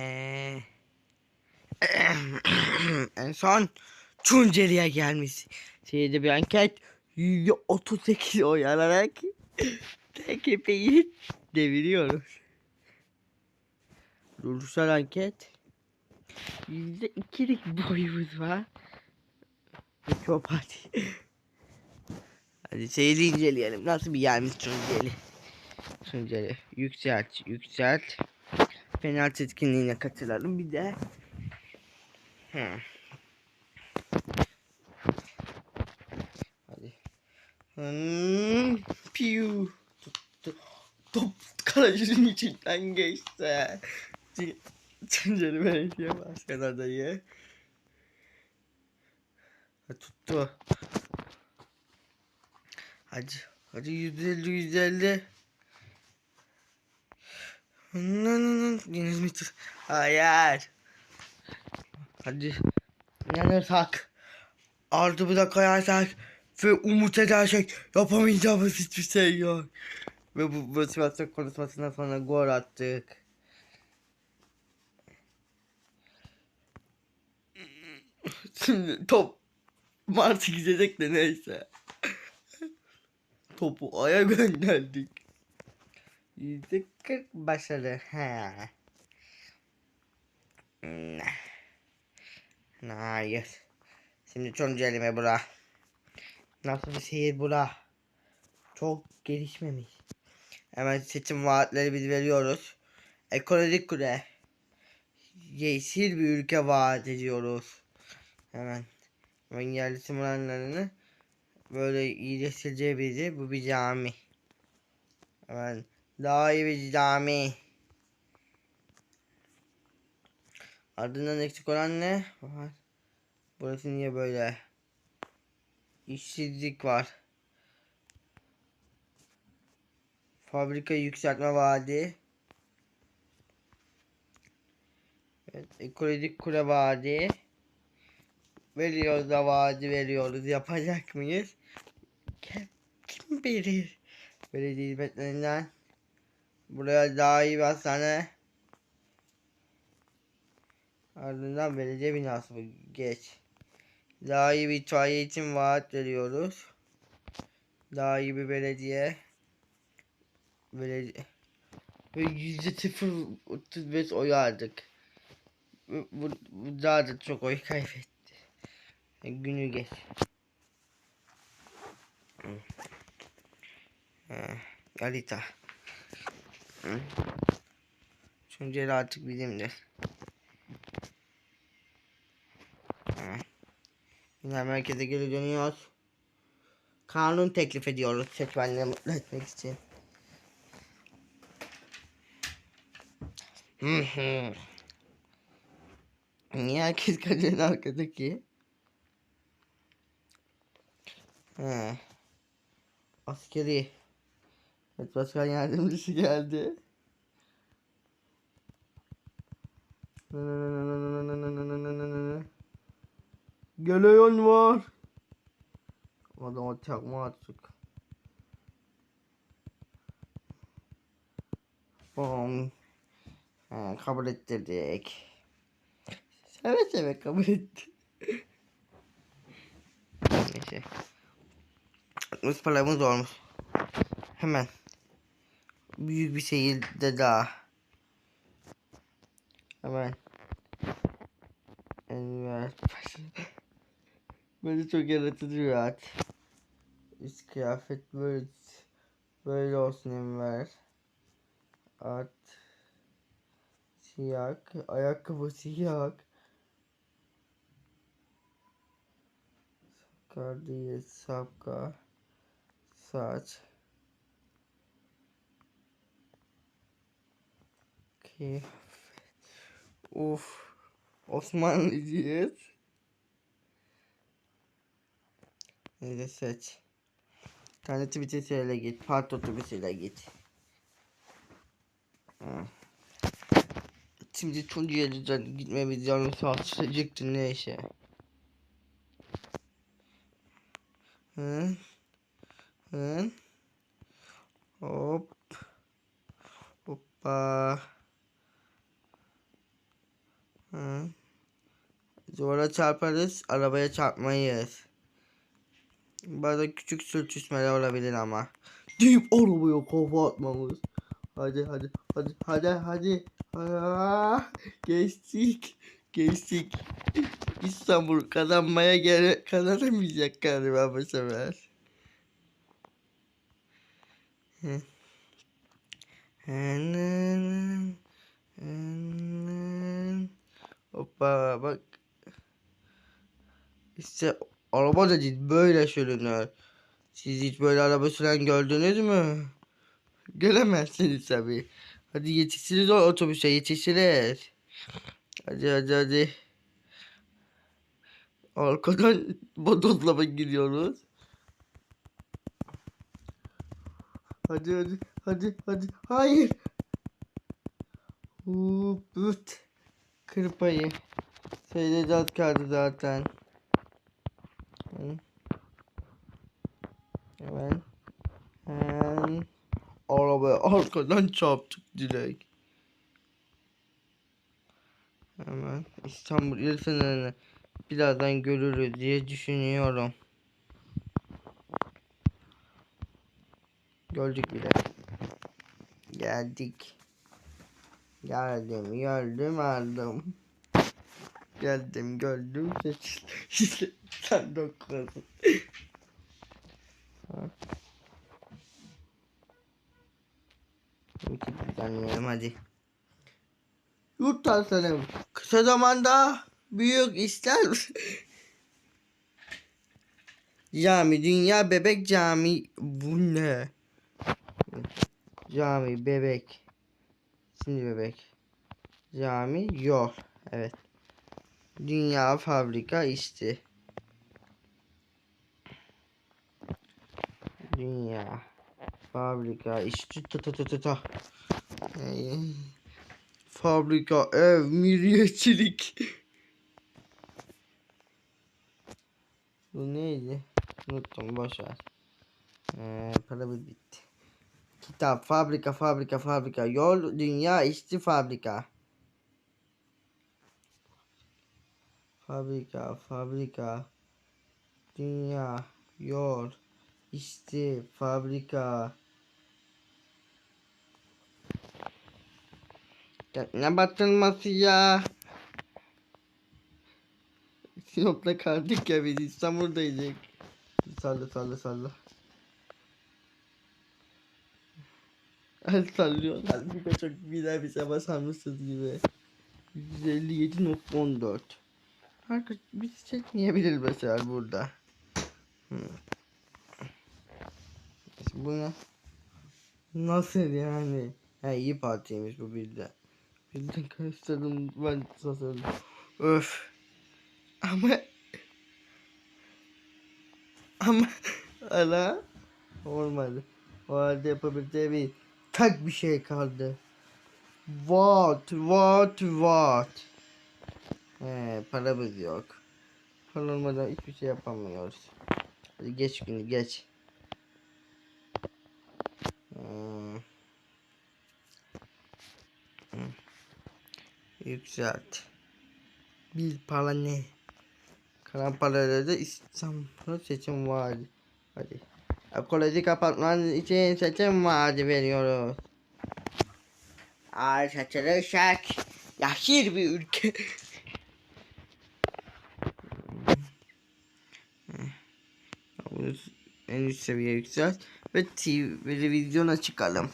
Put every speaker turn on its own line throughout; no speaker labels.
Ee, en son Tunceli'ye gelmiş. Şeyde bir anket %38 oy alarak TKP'yi deviriyoruz. Ulusal anket %2'lik boyumuz var. Çok hadi. Hadi seyri inceleyelim. Nasıl bir yermiş Tunceli? Tunceli. Yükselt, yükselt. Penaltı etkinliğine katılalım. Bir de Hı. Hadi. Hmm, piu. Tuttu. Top kalecinin içinden geçti. Tunceli Belediye Başkan adayı. Ha, tuttu. Hadi. Hadi 150 150. Deniz mi tut? Hayır. Hadi. İnanırsak. Ardımıza koyarsak ve umut edersek yapamayacağımız hiçbir şey yok. Ve bu motivasyon konuşmasından sonra gol attık. Şimdi top Martı gidecek de neyse. Topu aya gönderdik. Yüzde kırk başarı. He. Hayır. Şimdi sonuncu elime bura. Nasıl bir şehir bura? Çok gelişmemiş. Hemen seçim vaatleri biz veriyoruz. Ekolojik kule. Yeşil bir ülke vaat ediyoruz. Hemen. Hemen yerleşim alanlarını böyle iyileştireceği bizi. Bu bir cami. Hemen daha bir cami. Ardından eksik olan ne? Burası niye böyle? İşsizlik var. Fabrika yükseltme vaadi. Evet, ekolojik kule vaadi. Veriyoruz da vaadi veriyoruz. Yapacak mıyız? Kim bilir? Belediye hizmetlerinden. Buraya daha iyi bir hastane. Ardından belediye binası bu. Geç. Daha iyi bir itfaiye için vaat veriyoruz. Daha iyi bir belediye. Belediye. Ve yüzde sıfır otuz beş oy aldık. Bu, bu, daha da çok oy kaybetti. Günü geç. Ha, Tunceli artık bizimdir. Yine merkeze geri dönüyoruz. Kanun teklif ediyoruz seçmenleri mutlu etmek için. Niye herkes kaçın arkadaki? He. Askeri. Evet başkan yardımcısı geldi. Geliyor var. Adam çakma attık. Bom. Ha, kabul ettirdik. Seve seve kabul etti. Neyse. Biz paramız olmuş. Hemen. Büyük bir şehirde daha. Hemen. Evet. Böyle çok yaratıcı bir at. Üst kıyafet böyle böyle olsun Enver. At siyah, ayakkabı siyah. Sakar değil, sapka. Saç. Kıyafet. Uf. Osmanlıcıyız. Neyse seç. Tane Twitter'ıyla git. Part otobüsüyle git. Ha. Şimdi Tunceli'de gitmemiz yarım saat sürecekti neyse. Hı. Hı. Hop. Hoppa. Hı. Duvara çarparız, arabaya çarpmayız. Bazen küçük sürtüşmeler olabilir ama. Deyip arabaya kafa atmamız. Hadi hadi hadi hadi hadi. Aa, geçtik. Geçtik. İstanbul kazanmaya gel kazanamayacak galiba bu sefer. Hı. Hoppa bak. İşte araba da böyle sürünür. Siz hiç böyle araba süren gördünüz mü? Göremezsiniz tabi. Hadi yetişiriz o otobüse yetişiriz. Hadi hadi hadi. Arkadan bodoslama gidiyoruz. Hadi hadi hadi hadi. Hayır. Hıt. Kırpayı. Seyredeceğiz kaldı zaten. Hemen. Hemen. Arabaya arkadan çarptık direkt. Hemen İstanbul il sınırını birazdan görürüz diye düşünüyorum. Gördük bile. Geldik. Geldim, gördüm, aldım. Geldim, gördüm, seçtim. Sen doktorsun. Düzenleyelim hadi. Yurt tasarım. Kısa zamanda büyük ister? Cami, dünya bebek cami. Bu ne? Cami, bebek. Şimdi bebek. Cami, yol. Evet. Dünya fabrika işçi. Dünya fabrika işçi ta ta ta ta ta. Ee, fabrika ev milliyetçilik. Bu neydi? Unuttum boş ver. Ee, paramız bitti. Kitap, fabrika, fabrika, fabrika, yol, dünya, işçi, fabrika. Fabrika, fabrika, dünya, yol, işçi, fabrika. Ne batırması ya? Sinop'ta kaldık ya biz İstanbul'daydık. Salla salla salla. El sallıyorlar. Bir de çok güzel bir sabah sanmışsınız gibi. 157.14 Herkes bizi çekmeyebilir mesela burada. Hmm. İşte Bu ne? Nasıl yani? Ha iyi partiymiş bu bilde. Bilden karıştırdım ben sasırdım. Öf. Ama ama ala olmadı. O halde yapabileceği bir tek bir şey kaldı. What what what? He paramız yok. Para olmadan hiçbir şey yapamıyoruz. Hadi geç günü geç. Hmm. Hmm. Yükselt. Bir para ne? Kalan paralarda İstanbul seçim var. Hadi. Ekolojik apartman için seçim vaadi veriyoruz. Ağaç açılırsak yaşır bir ülke. En üst seviye yükselt ve TV televizyona çıkalım.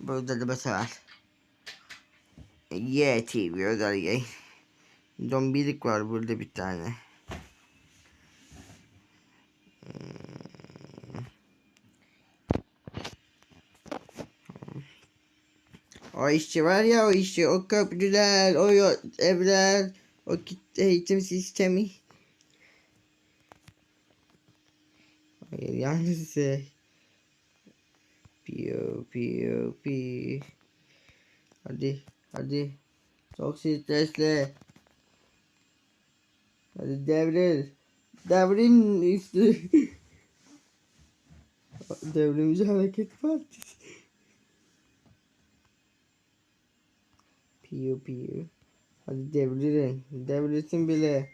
Burada da mesela Yeah TV özel yayın. Zombilik var burada bir tane. O işçi var ya o işçi, o köprüler, o evler, o eğitim sistemi. Hayır yalnız. Piyo piyo pi. Hadi hadi. Çok stresli. Hadi devril. Devrim üstü. Devrimci Hareket Partisi. Piyo piyo. Hadi devririn. Devrilsin bile.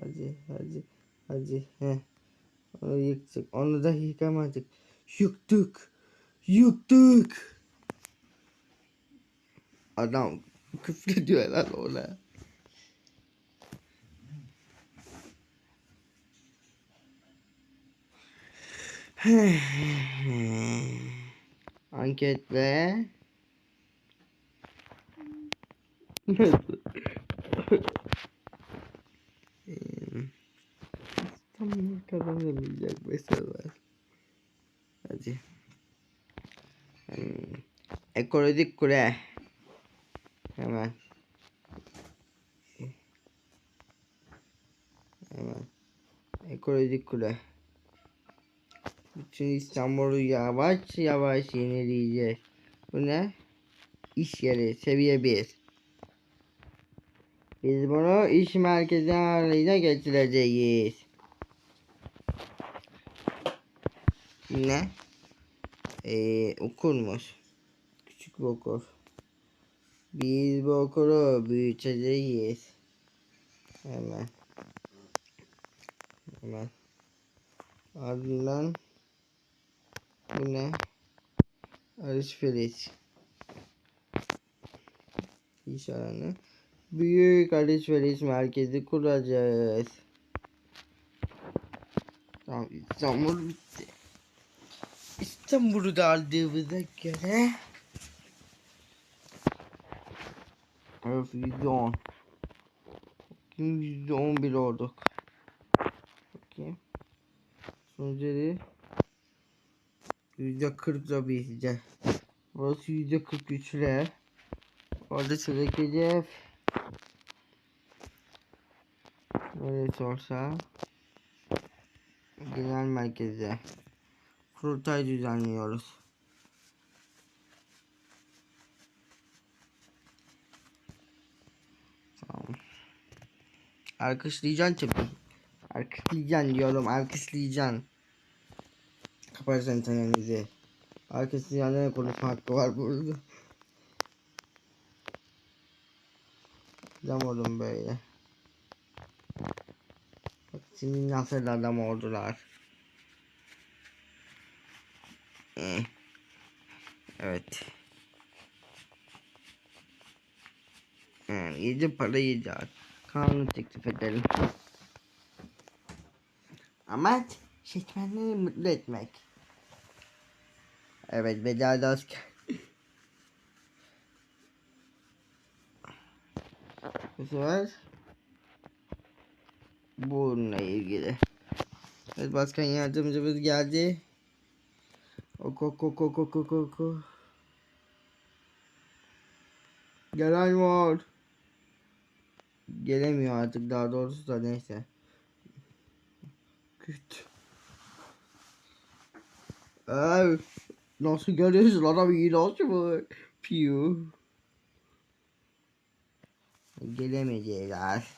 Hadi hadi hadi. Heh. Onu yıktık. Onu da yıkamadık. Yıktık. Yıktık. Adam küfrediyor lan ona. Anket ve İstanbul kazanamayacak mesela. Hadi. Hmm. Ekolojik kule. Hemen. Hemen. Ekolojik kule. Bütün İstanbul'u yavaş yavaş yenileyeceğiz. Bu ne? İş yeri seviye 1. Biz bunu iş merkezi haline getireceğiz. Ne? Ee, okulmuş. Küçük bir okul. Biz bu okulu büyüteceğiz. Hemen. Hemen. Ardından bu ne? Alışveriş. İş alanı. Büyük alışveriş merkezi kuracağız. Tamam İstanbul bitti. İstanbul'u da aldığımıza göre yüzde on. Bakayım yüzde on bir olduk. Bakayım. Sonuçları yüzde kırkla bitecek. Burası yüzde kırk üçle. Orada sıradaki Neresi olsa Genel merkeze Kurultay düzenliyoruz. Tamam. Alkışlayacaksın tabii. Alkışlayacaksın diyorum alkışlayacaksın. Kaparsan çenenizi. Alkışlayanlara konuşma hakkı var burada. Adam oldum böyle. Bak şimdi nasıl adam oldular. Eh. Evet. Yani yedi para yiyeceğiz. Kanunu teklif edelim. Amaç seçmenleri mutlu etmek. Evet bedava asker. Bu sefer bununla ilgili. Evet başkan yardımcımız geldi. Ok ok ok ok ok ok ok. Gelen var. Gelemiyor artık daha doğrusu da neyse. Güt. Ay, nasıl görüyorsun adam iyi nasıl mı? Piu. Gelemeyecekler.